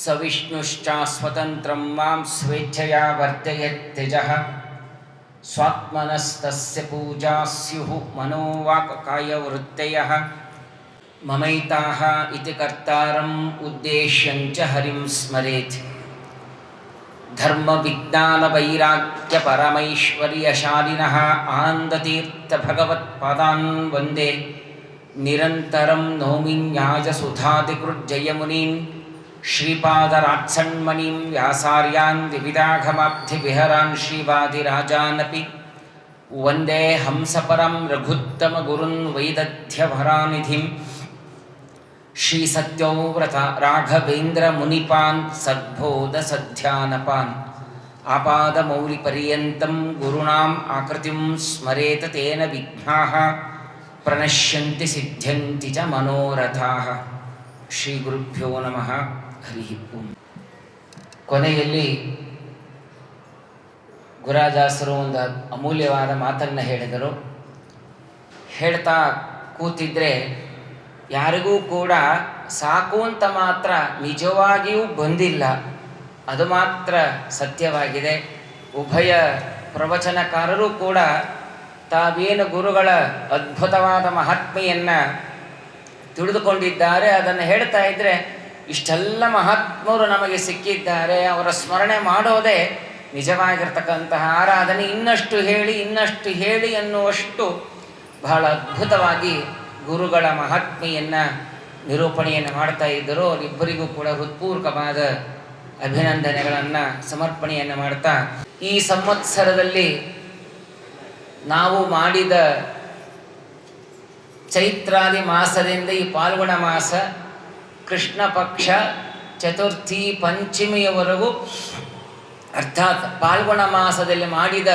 स विष्णुश्च स्वतन्त्रं माँ स्वेच्छया वर्तयत्यजः स्वात्मनस्तस्य पूजा स्युः मनोवाक्कायवृत्तयः। ममैताः इति कर्तारम् उद्देश्यञ्च हरिं स्मरेत्। धर्मविज्ञानवैराग्यपरमैश्वर्यशालिनः आनन्दतीर्थभगवत्पादान् वंदे। निरन्तरं नौमि न्यायसुधादिकृज्जयमुनीन् श्रीपादरात्सण्मणिं व्यासार्यान् विविदाघमाब्धिविहरान् श्रीवादिराजानपि। वन्दे हंसपरं रघुत्तमगुरुन् वैदध्यभरानिधिं श्रीसत्यौव्रता राघवेन्द्रमुनिपान् सद्बोधसध्यानपान्। आपादमौलिपर्यन्तं गुरूणाम् आकृतिं स्मरेत तेन विघ्नाः। प्रणश्यन्ति सिद्ध्यन्ति च मनोरथाः। श्रीगुरुभ्यो नमः। ಕೊನೆಯಲ್ಲಿ ಗುರಾದಾಸರು ಒಂದು ಅಮೂಲ್ಯವಾದ ಮಾತನ್ನು ಹೇಳಿದರು. ಹೇಳ್ತಾ ಕೂತಿದ್ರೆ ಯಾರಿಗೂ ಕೂಡ ಸಾಕು ಅಂತ ಮಾತ್ರ ನಿಜವಾಗಿಯೂ ಬಂದಿಲ್ಲ. ಅದು ಮಾತ್ರ ಸತ್ಯವಾಗಿದೆ. ಉಭಯ ಪ್ರವಚನಕಾರರು ಕೂಡ ತಾವೇನು ಗುರುಗಳ ಅದ್ಭುತವಾದ ಮಹಾತ್ಮೆಯನ್ನು ತಿಳಿದುಕೊಂಡಿದ್ದಾರೆ, ಅದನ್ನು ಹೇಳ್ತಾ ಇದ್ದರೆ ಇಷ್ಟೆಲ್ಲ ಮಹಾತ್ಮರು ನಮಗೆ ಸಿಕ್ಕಿದ್ದಾರೆ, ಅವರ ಸ್ಮರಣೆ ಮಾಡೋದೇ ನಿಜವಾಗಿರ್ತಕ್ಕಂತಹ ಆರಾಧನೆ. ಇನ್ನಷ್ಟು ಹೇಳಿ ಇನ್ನಷ್ಟು ಹೇಳಿ ಅನ್ನುವಷ್ಟು ಬಹಳ ಅದ್ಭುತವಾಗಿ ಗುರುಗಳ ಮಹಾತ್ಮೆಯನ್ನು ನಿರೂಪಣೆಯನ್ನು ಮಾಡ್ತಾ ಇದ್ದರು. ಅವರಿಬ್ಬರಿಗೂ ಕೂಡ ಹೃತ್ಪೂರ್ವಕವಾದ ಅಭಿನಂದನೆಗಳನ್ನು, ಸಮರ್ಪಣೆಯನ್ನು ಮಾಡ್ತಾ ಈ ಸಂವತ್ಸರದಲ್ಲಿ ನಾವು ಮಾಡಿದ ಚೈತ್ರಾದಿ ಮಾಸದಿಂದ ಈ ಪಾಲ್ಗುಣ ಮಾಸ ಕೃಷ್ಣ ಪಕ್ಷ ಚತುರ್ಥಿ ಪಂಚಮಿಯವರೆಗೂ ಅರ್ಥಾತ್ ಪಾಲ್ಗುಣ ಮಾಸದಲ್ಲಿ ಮಾಡಿದ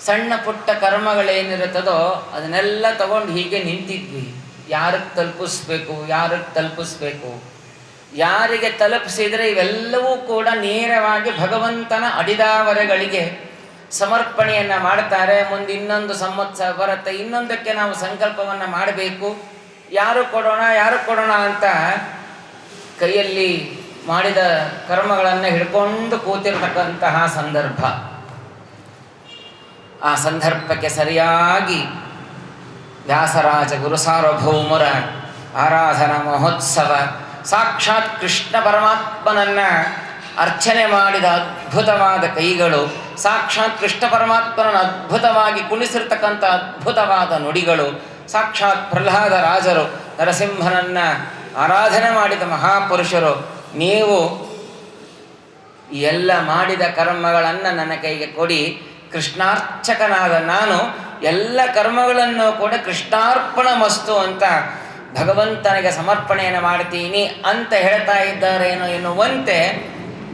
ಸಣ್ಣ ಪುಟ್ಟ ಕರ್ಮಗಳೇನಿರುತ್ತದೋ ಅದನ್ನೆಲ್ಲ ತಗೊಂಡು ಹೀಗೆ ನಿಂತಿದ್ವಿ. ಯಾರಿಗೆ ತಲುಪಿಸ್ಬೇಕು ಯಾರಿಗೆ ತಲುಪಿಸ್ಬೇಕು? ಯಾರಿಗೆ ತಲುಪಿಸಿದರೆ ಇವೆಲ್ಲವೂ ಕೂಡ ನೇರವಾಗಿ ಭಗವಂತನ ಅಡಿದಾವರೆಗಳಿಗೆ ಸಮರ್ಪಣೆಯನ್ನು ಮಾಡ್ತಾರೆ. ಮುಂದೆ ಇನ್ನೊಂದು ಸಂವತ್ಸರ ಬರುತ್ತೆ. ಇನ್ನೊಂದಕ್ಕೆ ನಾವು ಸಂಕಲ್ಪವನ್ನು ಮಾಡಬೇಕು. ಯಾರು ಕೊಡೋಣ ಯಾರು ಕೊಡೋಣ ಅಂತ ಕೈಯಲ್ಲಿ ಮಾಡಿದ ಕರ್ಮಗಳನ್ನು ಹಿಡ್ಕೊಂಡು ಕೂತಿರ್ತಕ್ಕಂತಹ ಸಂದರ್ಭ. ಆ ಸಂದರ್ಭಕ್ಕೆ ಸರಿಯಾಗಿ ವ್ಯಾಸರಾಜ ಗುರು ಸಾರ್ವಭೌಮರ ಆರಾಧನಾ ಮಹೋತ್ಸವ, ಸಾಕ್ಷಾತ್ ಕೃಷ್ಣ ಪರಮಾತ್ಮನನ್ನು ಅರ್ಚನೆ ಮಾಡಿದ ಅದ್ಭುತವಾದ ಕೈಗಳು, ಸಾಕ್ಷಾತ್ ಕೃಷ್ಣ ಪರಮಾತ್ಮನನ್ನು ಅದ್ಭುತವಾಗಿ ಕುಣಿಸಿರ್ತಕ್ಕಂಥ ಅದ್ಭುತವಾದ ನುಡಿಗಳು ಸಾಕ್ಷಾತ್ ಪ್ರಹ್ಲಾದ ರಾಜರು, ನರಸಿಂಹನನ್ನು ಆರಾಧನೆ ಮಾಡಿದ ಮಹಾಪುರುಷರು, ನೀವು ಎಲ್ಲ ಮಾಡಿದ ಕರ್ಮಗಳನ್ನು ನನ್ನ ಕೈಗೆ ಕೊಡಿ. ಕೃಷ್ಣಾರ್ಚಕನಾದ ನಾನು ಎಲ್ಲ ಕರ್ಮಗಳನ್ನು ಕೂಡ ಕೃಷ್ಣಾರ್ಪಣ ಮಸ್ತು ಅಂತ ಭಗವಂತನಿಗೆ ಸಮರ್ಪಣೆಯನ್ನು ಮಾಡ್ತೀನಿ ಅಂತ ಹೇಳ್ತಾ ಇದ್ದಾರೇನೋ ಎನ್ನುವಂತೆ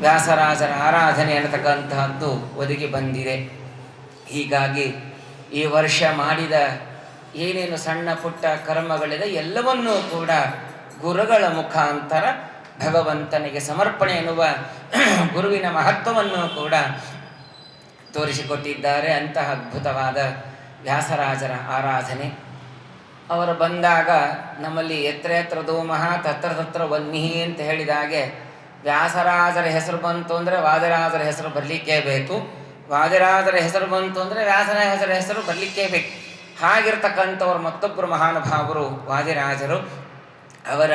ವ್ಯಾಸರಾಜರ ಆರಾಧನೆ ಅನ್ನತಕ್ಕಂತಹದ್ದು ಒದಗಿ ಬಂದಿದೆ. ಹೀಗಾಗಿ ಈ ವರ್ಷ ಮಾಡಿದ ಏನೇನು ಸಣ್ಣ ಪುಟ್ಟ ಕರ್ಮಗಳಿದೆ, ಎಲ್ಲವನ್ನೂ ಕೂಡ ಗುರುಗಳ ಮುಖಾಂತರ ಭಗವಂತನಿಗೆ ಸಮರ್ಪಣೆ ಎನ್ನುವ ಗುರುವಿನ ಮಹತ್ವವನ್ನು ಕೂಡ ತೋರಿಸಿಕೊಟ್ಟಿದ್ದಾರೆ. ಅಂತಹ ಅದ್ಭುತವಾದ ವ್ಯಾಸರಾಜರ ಆರಾಧನೆ. ಅವರು ಬಂದಾಗ ನಮ್ಮಲ್ಲಿ ಎತ್ರ ಎತ್ರ ಧೂಮಃ, ತತ್ರ ತತ್ರ ವನ್ನಿಹಿ ಅಂತ ಹೇಳಿದ ಹಾಗೆ ವ್ಯಾಸರಾಜರ ಹೆಸರು ಬಂತು ಅಂದರೆ ವಾದರಾಜರ ಹೆಸರು ಬರಲಿಕ್ಕೇ ಬೇಕು. ವಾದರಾಜರ ಹೆಸರು ಬಂತು ಅಂದರೆ ವ್ಯಾಸರ ಹೆಸರ ಹೆಸರು ಬರಲಿಕ್ಕೇ ಬೇಕು. ಹಾಗಿರ್ತಕ್ಕಂಥವ್ರು ಮತ್ತೊಬ್ಬರು ಮಹಾನುಭಾವರು, ವಾದಿರಾಜರು, ಅವರ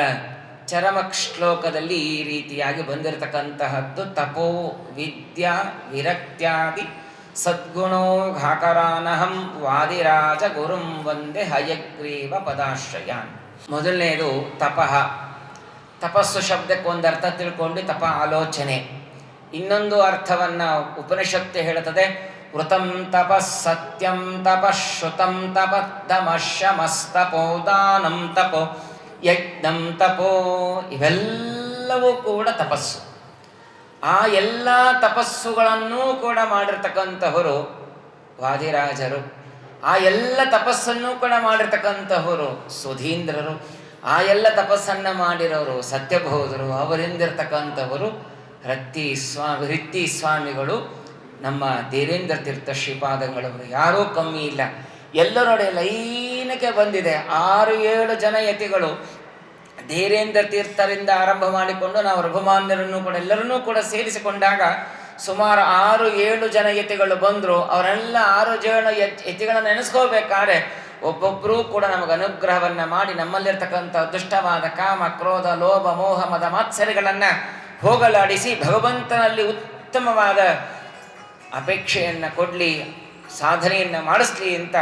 ಚರಮ ಶ್ಲೋಕದಲ್ಲಿ ಈ ರೀತಿಯಾಗಿ ಬಂದಿರತಕ್ಕಂತಹದ್ದು ತಪೋ, ವಿದ್ಯಾ, ವಿರಕ್ತ್ಯಾದಿ, ಸದ್ಗುಣೋ ಘಾಕರಾನಹಂ, ವಾದಿರಾಜ ಗುರುಂ ವಂದೇ ಹಯಗ್ರೀವ ಪದಾಶ್ರಯಾನ್. ಮೊದಲನೇದು ತಪಃ. ತಪಸ್ಸು ಶಬ್ದಕ್ಕೆ ಒಂದು ಅರ್ಥ ತಿಳ್ಕೊಂಡು ತಪ ಆಲೋಚನೆ. ಇನ್ನೊಂದು ಅರ್ಥವನ್ನು ಉಪನಿಷತ್ತು ಹೇಳುತ್ತದೆ ವೃತಂ ತಪಸ್ ಶ್ರುತಂ ತಪದ್ದಮಶಮಸ್ತಪೋ ದಾನಂ ತಪೋ ಯಜ್ಞಂ ತಪೋ ಇವೆಲ್ಲವೂ ಕೂಡ ತಪಸ್ಸು. ಆ ಎಲ್ಲ ತಪಸ್ಸುಗಳನ್ನೂ ಕೂಡ ಮಾಡಿರ್ತಕ್ಕಂತಹವರು ವಾದಿರಾಜರು, ಆ ಎಲ್ಲ ತಪಸ್ಸನ್ನು ಕೂಡ ಮಾಡಿರ್ತಕ್ಕಂತಹವರು ಸುಧೀಂದ್ರರು, ಆ ಎಲ್ಲ ತಪಸ್ಸನ್ನು ಮಾಡಿರೋರು ಸತ್ಯಬೋಧರು, ಅವರಿಂದಿರ್ತಕ್ಕಂಥವರು ರತ್ತಿ ಸ್ವಾಮಿ ರಿತ್ತಿ ಸ್ವಾಮಿಗಳು. ನಮ್ಮ ದೇವೇಂದ್ರ ತೀರ್ಥ ಶ್ರೀಪಾದಗಳವರು ಯಾರೂ ಕಮ್ಮಿ ಇಲ್ಲ. ಎಲ್ಲರೊಡೆ ಲೈನಕ್ಕೆ ಬಂದಿದೆ. ಆರು, ಏಳು ಜನ ಯತಿಗಳು ದೇವೇಂದ್ರ ತೀರ್ಥರಿಂದ ಆರಂಭ ಮಾಡಿಕೊಂಡು ನಾವು ರಘುಮಾನ್ಯರನ್ನು ಕೂಡ ಎಲ್ಲರನ್ನೂ ಕೂಡ ಸೇರಿಸಿಕೊಂಡಾಗ ಸುಮಾರು ಆರು, ಏಳು ಜನ ಯತಿಗಳು ಬಂದರು. ಅವರೆಲ್ಲ ಆರು ಜನ ಯತ್, ಯತಿಗಳನ್ನು ನೆನೆಸ್ಕೋಬೇಕಾದ್ರೆ ಒಬ್ಬೊಬ್ಬರೂ ಕೂಡ ನಮಗೆ ಅನುಗ್ರಹವನ್ನು ಮಾಡಿ ನಮ್ಮಲ್ಲಿರ್ತಕ್ಕಂಥ ದುಷ್ಟವಾದ ಕಾಮ, ಕ್ರೋಧ, ಲೋಭ, ಮೋಹ, ಮದ, ಮಾತ್ಸರ್ಯಗಳನ್ನು ಹೋಗಲಾಡಿಸಿ ಭಗವಂತನಲ್ಲಿ ಉತ್ತಮವಾದ ಅಪೇಕ್ಷೆಯನ್ನು ಕೊಡಲಿ, ಸಾಧನೆಯನ್ನು ಮಾಡಿಸ್ಲಿ ಅಂತ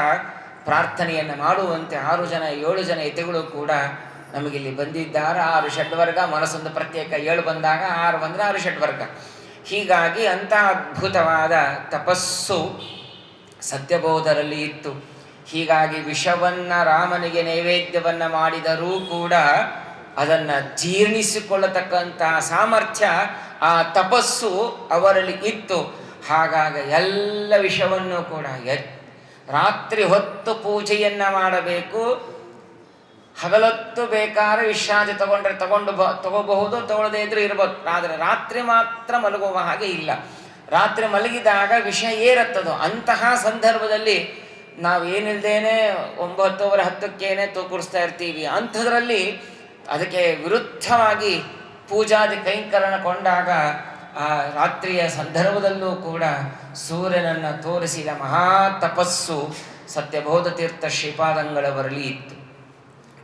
ಪ್ರಾರ್ಥನೆಯನ್ನು ಮಾಡುವಂತೆ ಆರು ಜನ, ಏಳು ಜನ ಯತಿಗಳು ಕೂಡ ನಮಗಿಲ್ಲಿ ಬಂದಿದ್ದಾರೆ. ಆರು ಷಡ್ವರ್ಗ ಮನಸ್ಸೊಂದು ಪ್ರತ್ಯೇಕ. ಏಳು ಬಂದಾಗ ಆರು ಬಂದರೆ ಆರು ಷಡ್ವರ್ಗ ಹೀಗಾಗಿ ಅಂಥ ಅದ್ಭುತವಾದ ತಪಸ್ಸು ಸತ್ಯಬೋಧರಲ್ಲಿ ಇತ್ತು. ಹೀಗಾಗಿ ವಿಷವನ್ನ ರಾಮನಿಗೆ ನೈವೇದ್ಯವನ್ನು ಮಾಡಿದರೂ ಕೂಡ ಅದನ್ನು ಜೀರ್ಣಿಸಿಕೊಳ್ಳತಕ್ಕಂತಹ ಸಾಮರ್ಥ್ಯ, ಆ ತಪಸ್ಸು ಅವರಲ್ಲಿ ಇತ್ತು. ಹಾಗಾಗಿ ಎಲ್ಲ ವಿಷವನ್ನು ಕೂಡ ರಾತ್ರಿ ಹೊತ್ತು ಪೂಜೆಯನ್ನು ಮಾಡಬೇಕು. ಹಗಲೊತ್ತು ಬೇಕಾದ್ರೆ ವಿಶ್ರಾಂತಿ ತಗೊಂಡ್ರೆ ತಗೊಂಡು ಬ, ತಗೋಬಹುದು ತಗೊಳ್ಳದೇ ಇದ್ರೂ ಇರಬಹುದು ಆದರೆ ರಾತ್ರಿ ಮಾತ್ರ ಮಲಗುವ ಹಾಗೆ ಇಲ್ಲ. ರಾತ್ರಿ ಮಲಗಿದಾಗ ವಿಷ ಏರತ್ತದೋ, ಅಂತಹ ಸಂದರ್ಭದಲ್ಲಿ ನಾವೇನಿಲ್ದೇನೆ ಒಂಬತ್ತುವರೆ ಹತ್ತಕ್ಕೇನೆ ತೂಕುರಿಸ್ತಾ ಇರ್ತೀವಿ. ಅಂಥದ್ರಲ್ಲಿ ಅದಕ್ಕೆ ವಿರುದ್ಧವಾಗಿ ಪೂಜಾದಿ ಕೈಂಕರಣ ಕೊಂಡಾಗ ಆ ರಾತ್ರಿಯ ಸಂದರ್ಭದಲ್ಲೂ ಕೂಡ ಸೂರ್ಯನನ್ನು ತೋರಿಸಿದ ಮಹಾ ತಪಸ್ಸು ಸತ್ಯಬೋಧ ತೀರ್ಥ ಶ್ರೀಪಾದಂಗಳವರಲ್ಲಿ ಇತ್ತು.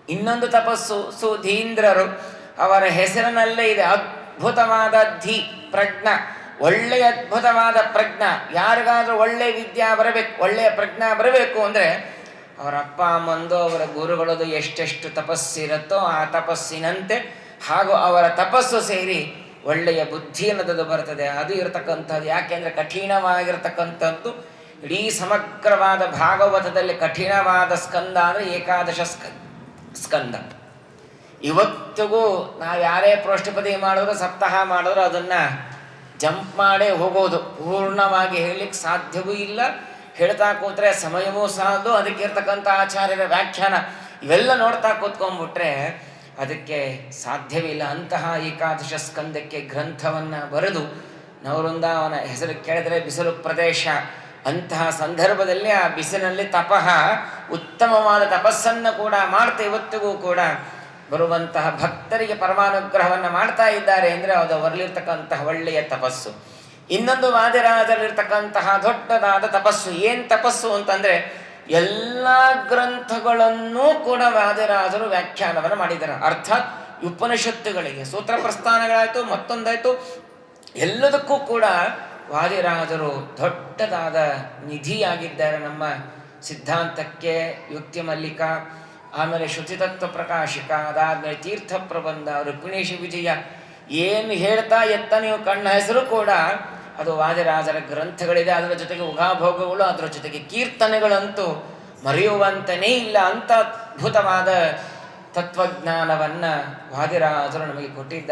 ಇನ್ನೊಂದು ತಪಸ್ಸು ಸುಧೀಂದ್ರರು. ಅವರ ಹೆಸರಿನಲ್ಲೇ ಇದೆ, ಅದ್ಭುತವಾದ ಧಿ ಪ್ರಜ್ಞ ಒಳ್ಳೆಯ ಅದ್ಭುತವಾದ ಪ್ರಜ್ಞ. ಯಾರಿಗಾದ್ರೂ ಒಳ್ಳೆಯ ವಿದ್ಯಾ ಬರಬೇಕು, ಒಳ್ಳೆಯ ಪ್ರಜ್ಞಾ ಬರಬೇಕು ಅಂದರೆ ಅವರ ಅಪ್ಪ ಅಮ್ಮಂದು ಅವರ ಗುರುಗಳದು ಎಷ್ಟೆಷ್ಟು ತಪಸ್ಸಿರುತ್ತೋ ಆ ತಪಸ್ಸಿನಂತೆ ಹಾಗೂ ಅವರ ತಪಸ್ಸು ಸೇರಿ ಒಳ್ಳೆಯ ಬುದ್ಧಿ ಅನ್ನೋದು ಬರ್ತದೆ. ಅದು ಇರತಕ್ಕಂಥದ್ದು. ಯಾಕೆಂದರೆ ಕಠಿಣವಾಗಿರ್ತಕ್ಕಂಥದ್ದು. ಇಡೀ ಸಮಗ್ರವಾದ ಭಾಗವತದಲ್ಲಿ ಕಠಿಣವಾದ ಸ್ಕಂದ ಅಂದರೆ ಏಕಾದಶ ಸ್ಕ, ಸ್ಕಂದ. ಇವತ್ತಿಗೂ ನಾವು ಯಾರೇ ಪ್ರೋಷ್ಠಪದಿ ಮಾಡಿದ್ರು, ಸಪ್ತಾಹ ಮಾಡಿದ್ರು, ಅದನ್ನು ಜಂಪ್ ಮಾಡೇ ಹೋಗೋದು. ಪೂರ್ಣವಾಗಿ ಹೇಳಲಿಕ್ಕೆ ಸಾಧ್ಯವೂ ಇಲ್ಲ. ಹೇಳ್ತಾ ಕೂತ್ರೆ ಸಮಯವೂ ಸಾಲದು. ಅದಕ್ಕೆ ಇರ್ತಕ್ಕಂಥ ಆಚಾರ್ಯರ ವ್ಯಾಖ್ಯಾನ. ಇವೆಲ್ಲ ನೋಡ್ತಾ ಕೂತ್ಕೊಂಡ್ಬಿಟ್ರೆ ಅದಕ್ಕೆ ಸಾಧ್ಯವಿಲ್ಲ ಅಂತಹ ಏಕಾದಶ ಸ್ಕಂದಕ್ಕೆ ಗ್ರಂಥವನ್ನು ಬರೆದು ನವವೃಂದಾವನ ಹೆಸರು ಕೇಳಿದರೆ ಬಿಸಿಲು ಪ್ರದೇಶ. ಅಂತಹ ಸಂದರ್ಭದಲ್ಲಿ ಆ ಬಿಸಿಲಲ್ಲಿ ತಪಃ ಉತ್ತಮವಾದ ತಪಸ್ಸನ್ನು ಕೂಡ ಮಾಡ್ತಾ ಇವತ್ತಿಗೂ ಕೂಡ ಬರುವಂತಹ ಭಕ್ತರಿಗೆ ಪರಮಾನುಗ್ರಹವನ್ನು ಮಾಡ್ತಾ ಇದ್ದಾರೆ ಅಂದರೆ ಅದು ಅವರಲ್ಲಿರ್ತಕ್ಕಂತಹ ಒಳ್ಳೆಯ ತಪಸ್ಸು. ಇನ್ನೊಂದು ವಾದಿರಾಜರಲ್ಲಿರ್ತಕ್ಕಂತಹ ದೊಡ್ಡದಾದ ತಪಸ್ಸು. ಏನು ತಪಸ್ಸು ಅಂತಂದರೆ ಎಲ್ಲ ಗ್ರಂಥಗಳನ್ನೂ ಕೂಡ ವಾದಿರಾಜರು ವ್ಯಾಖ್ಯಾನವನ್ನು ಮಾಡಿದ್ದಾರೆ. ಅರ್ಥಾತ್ ಉಪನಿಷತ್ತುಗಳಿಗೆ ಸೂತ್ರ ಪ್ರಸ್ಥಾನಗಳಾಯಿತು ಮತ್ತೊಂದಾಯಿತು, ಎಲ್ಲದಕ್ಕೂ ಕೂಡ ವಾದಿರಾಜರು ದೊಡ್ಡದಾದ ನಿಧಿಯಾಗಿದ್ದಾರೆ ನಮ್ಮ ಸಿದ್ಧಾಂತಕ್ಕೆ ಯುಕ್ತಿ ಮಲ್ಲಿಕ, ಆಮೇಲೆ ಶುಚಿತತ್ವ ಪ್ರಕಾಶಿಕ, ಅದಾದಮೇಲೆ ತೀರ್ಥ ಪ್ರಬಂಧ ರುಕ್ಮಿಣೇಶ ವಿಜಯ, ಏನು ಹೇಳ್ತಾ ಎತ್ತ ನೀವು ಕಣ್ಣ ಹೆಸರು ಕೂಡ ಅದು ವಾದಿರಾಜರ ಗ್ರಂಥಗಳಿದೆ, ಅದರ ಜೊತೆಗೆ ಉಗಾಭೋಗಗಳು, ಅದರ ಜೊತೆಗೆ ಕೀರ್ತನೆಗಳಂತೂ ಮರೆಯುವಂತನೇ ಇಲ್ಲ. ಅಂತ ಅದ್ಭುತವಾದ ತತ್ವಜ್ಞಾನವನ್ನು ವಾದಿರಾಜರು ನಮಗೆ ಕೊಟ್ಟಿದ್ದಾರೆ.